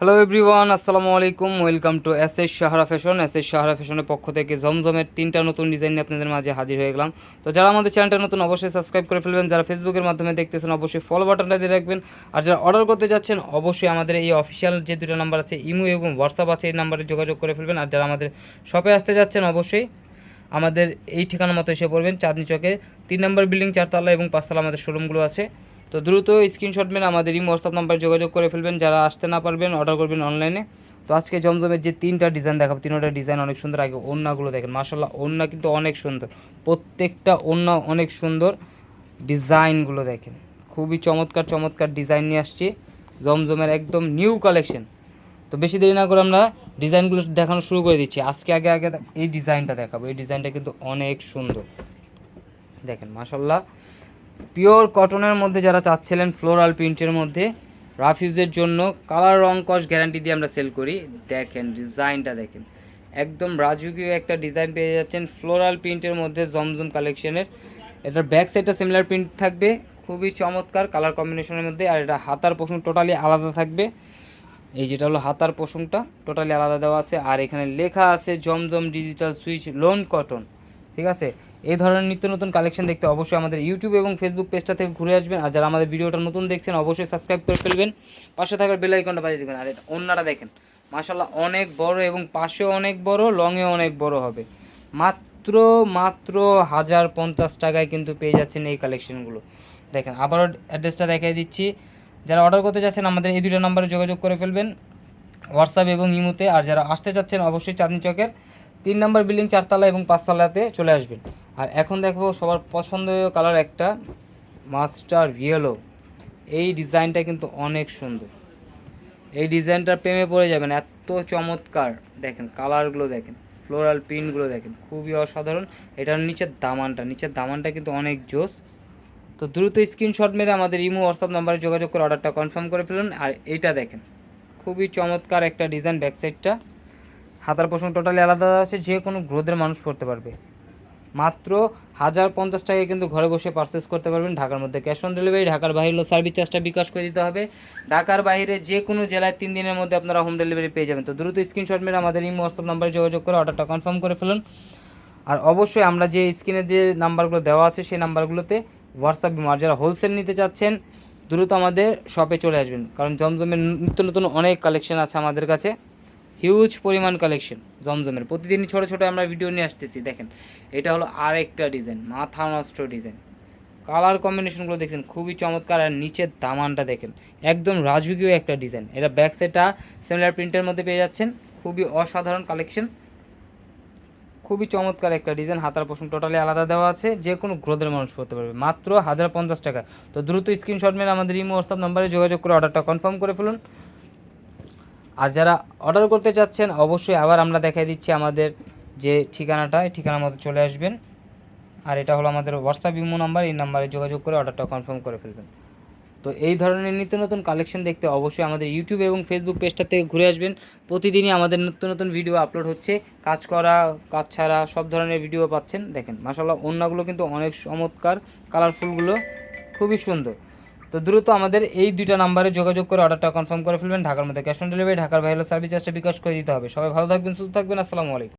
Hello everyone আসসালামু আলাইকুম welcome to S S Sahara fashion S S Sahara ফ্যাশনের পক্ষ থেকে জমজমের তিনটা নতুন ডিজাইন নিয়ে আপনাদের মাঝে হাজির হয়ে গেলাম। তো যারা আমাদের চ্যানেলটা নতুন, অবশ্যই সাবস্ক্রাইব করে ফেলবেন। যারা ফেসবুকের মাধ্যমে দেখতেছেন, অবশ্যই ফলো বাটনটা দিয়ে রাখবেন। আর যারা অর্ডার করতে যাচ্ছেন, অবশ্যই আমাদের এই অফিসিয়াল যে দুটো নাম্বার আছে, ইমো এবং হোয়াটসঅ্যাপ আছে, এই নাম্বারে যোগাযোগ করে ফেলবেন। আর যারা আমাদের শপে আসতে যাচ্ছেন, অবশ্যই আমাদের এই ঠিকানা মতো এসে পড়বেন, চাঁদনি চকে। তিন নম্বর বিল্ডিং চারতলা এবং পাঁচতলা আমাদের শোরুমগুলো আছে। তো দ্রুত স্ক্রিনশট মেরে আমাদের এই হোয়াটসঅ্যাপ নাম্বারে যোগাযোগ করে ফেলবেন। যারা আসতে না পারবেন অর্ডার করবেন অনলাইনে তো আজকে জমজমের যে তিনটা ডিজাইন দেখাবো, তিনটা ডিজাইন অনেক সুন্দর। আগে ওড়নাগুলো দেখেন মাসাল্লাহ ওড়না কিন্তু অনেক সুন্দর। প্রত্যেকটা ওড়না অনেক সুন্দর। ডিজাইনগুলো দেখেন, খুবই চমৎকার চমৎকার ডিজাইন নিয়ে আসছি। জমজমের একদম নিউ কালেকশন তো বেশি দেরি না করে আমরা ডিজাইনগুলো দেখানো শুরু করে দিচ্ছি। আজকে আগে আগে এই ডিজাইনটা দেখাবো। এই ডিজাইনটা কিন্তু অনেক সুন্দর। দেখেন মাসাল্লাহ পিওর কটনের মধ্যে যারা চাচ্ছিলেন ফ্লোরাল প্রিন্টের মধ্যে, রাফিউজের জন্য কালার রং কস গ্যারান্টি দিয়ে আমরা সেল করি। দেখেন, ডিজাইনটা দেখেন। একদম রাজকীয় একটা ডিজাইন পেয়ে যাচ্ছেন ফ্লোরাল প্রিন্টের মধ্যে জমজম কালেকশনের। এটার ব্যাক সাইডটা সিমিলার প্রিন্ট থাকবে, খুবই চমৎকার কালার কম্বিনেশনের মধ্যে, আর এটা হাতার পোষণ টোটালি আলাদা থাকবে। এই যেটা হলো হাতার পোষণটা টোটালি আলাদা দেওয়া আছে। আর এখানে লেখা আছে জমজম ডিজিটাল সুইচ লোন কটন ঠিক আছে? এই ধরনের নিত্য নতুন কালেকশন দেখতে অবশ্যই আমাদের ইউটিউব এবং ফেসবুক পেজটা থেকে ঘুরে আসবেন। আর যারা আমাদের ভিডিওটা নতুন দেখছেন, অবশ্যই সাবস্ক্রাইব করে ফেলবেন। পাশে থাকার বেল আইকনটা বাজিয়ে দেবেন। আর অন্যরা দেখেন মাশাল্লাহ অনেক বড় এবং পাশেও অনেক বড় লংয়ে অনেক বড় হবে। মাত্র মাত্র হাজার পঞ্চাশ টাকায় কিন্তু পেয়ে যাচ্ছেন এই কালেকশনগুলো দেখেন, আবারও অ্যাড্রেসটা দেখিয়ে দিচ্ছি। যারা অর্ডার করতে যাচ্ছেন, আমাদের এই দুটো নাম্বারে যোগাযোগ করে ফেলবেন। হোয়াটসঅ্যাপ এবং ইমোতে। আর যারা আসতে চাচ্ছেন, অবশ্যই চাঁদনি চকের তিন নম্বর বিল্ডিং চারতলা এবং পাঁচতলাতে চলে আসবেন। আর এখন দেখব সবার পছন্দীয় কালার একটা মাস্টার ইয়েলো এই ডিজাইনটা কিন্তু অনেক সুন্দর। এই ডিজাইনটার প্রেমে পড়ে যাবেন, এত চমৎকার। দেখেন কালারগুলো দেখেন ফ্লোরাল প্রিন্টগুলো দেখেন, খুবই অসাধারণ। এটার নিচের দামানটা নিচের দামানটা কিন্তু অনেক জোস। তো দ্রুত স্ক্রিনশট মেরে আমাদের ইমো হোয়াটসঅ্যাপ নাম্বারে যোগাযোগ করে অর্ডারটা কনফার্ম করে ফেলুন। আর এইটা দেখেন, খুবই চমৎকার একটা ডিজাইন ব্যাক সাইডটা হাতার পোষণ টোটালি আলাদা আছে, যে কোনো গ্রোথের মানুষ করতে পারবে। মাত্র হাজার পঞ্চাশ টাকায় কিন্তু ঘরে বসে পারচেস করতে পারবেন ঢাকার মধ্যে। ক্যাশ অন ডেলিভারি ঢাকার বাইরে সার্ভিস চার্জটা বিকাশ করে দিতে হবে। ঢাকার বাইরে যে কোনো জেলায় তিন দিনের মধ্যে আপনারা হোম ডেলিভারি পেয়ে যাবেন। তো দ্রুত স্ক্রিনশট মেরে আমাদের এই হোয়াটসঅ্যাপ নাম্বারে যোগাযোগ করে অর্ডারটা কনফার্ম করে ফেলুন। আর অবশ্যই আমরা যে স্ক্রিনে যে নাম্বারগুলো দেওয়া আছে, সেই নাম্বারগুলোতে হোয়াটসঅ্যাপ যারা হোলসেল নিতে চাচ্ছেন, দ্রুত আমাদের শপে চলে আসবেন। কারণ জমজমের নিত্য নতুন অনেক কালেকশন আছে আমাদের কাছে। হিউজ পরিমাণ কালেকশন জমজমের। প্রতিদিনই ছোটো ছোটো আমরা ভিডিও নিয়ে আসতেছি, দেখেন। এটা হলো আরেকটা ডিজাইন মাথা নষ্ট ডিজাইন কালার কম্বিনেশনগুলো দেখছেন, খুবই চমৎকার। আর নিচের দামানটা দেখেন, একদম রাজকীয় একটা ডিজাইন এটা ব্যাক সাইডটা সিমিলার প্রিন্টের মধ্যে পেয়ে যাচ্ছেন। খুবই অসাধারণ কালেকশন খুবই চমৎকার একটা ডিজাইন হাতার পোষণ টোটালি আলাদা দেওয়া আছে। যে কোনো গ্রোথের মানুষ করতে পারবে। মাত্র হাজার পঞ্চাশ টাকা। তো দ্রুত স্ক্রিনশট মেরে আমাদের ইমো হোয়াটসঅ্যাপ নাম্বারে যোগাযোগ করে অর্ডারটা কনফার্ম করে ফেলুন। আর যারা অর্ডার করতে চাচ্ছেন, অবশ্যই আবার আমরা দেখাই দিচ্ছি আমাদের যে ঠিকানাটা, এই ঠিকানার মতো চলে আসবেন। আর এটা হলো আমাদের হোয়াটসঅ্যাপ ইমো নাম্বার এই নাম্বারে যোগাযোগ করে অর্ডারটা কনফার্ম করে ফেলবেন। তো এই ধরনের নিত্য নতুন কালেকশন দেখতে অবশ্যই আমাদের ইউটিউব এবং ফেসবুক পেজটা থেকে ঘুরে আসবেন। প্রতিদিনই আমাদের নতুন নতুন ভিডিও আপলোড হচ্ছে। কাজ করা, কাজ ছাড়া সব ধরনের ভিডিও পাচ্ছেন। দেখেন মাসাল্লাহ অন্যগুলো কিন্তু অনেক চমৎকার কালারফুলগুলো খুবই সুন্দর। তো দ্রুত আমাদের এই দুইটা নাম্বারে যোগাযোগ করে অর্ডারটা কনফার্ম করে ফেলবেন। ঢাকার মধ্যে ক্যাশ অন ডেলিভারি ঢাকার বাইরে সার্ভিস চার্জটা বিকাশ করে দিতে হবে। সবাই ভালো থাকবেন, সুস্থ থাকবেন। আসসালামু আলাইকুম।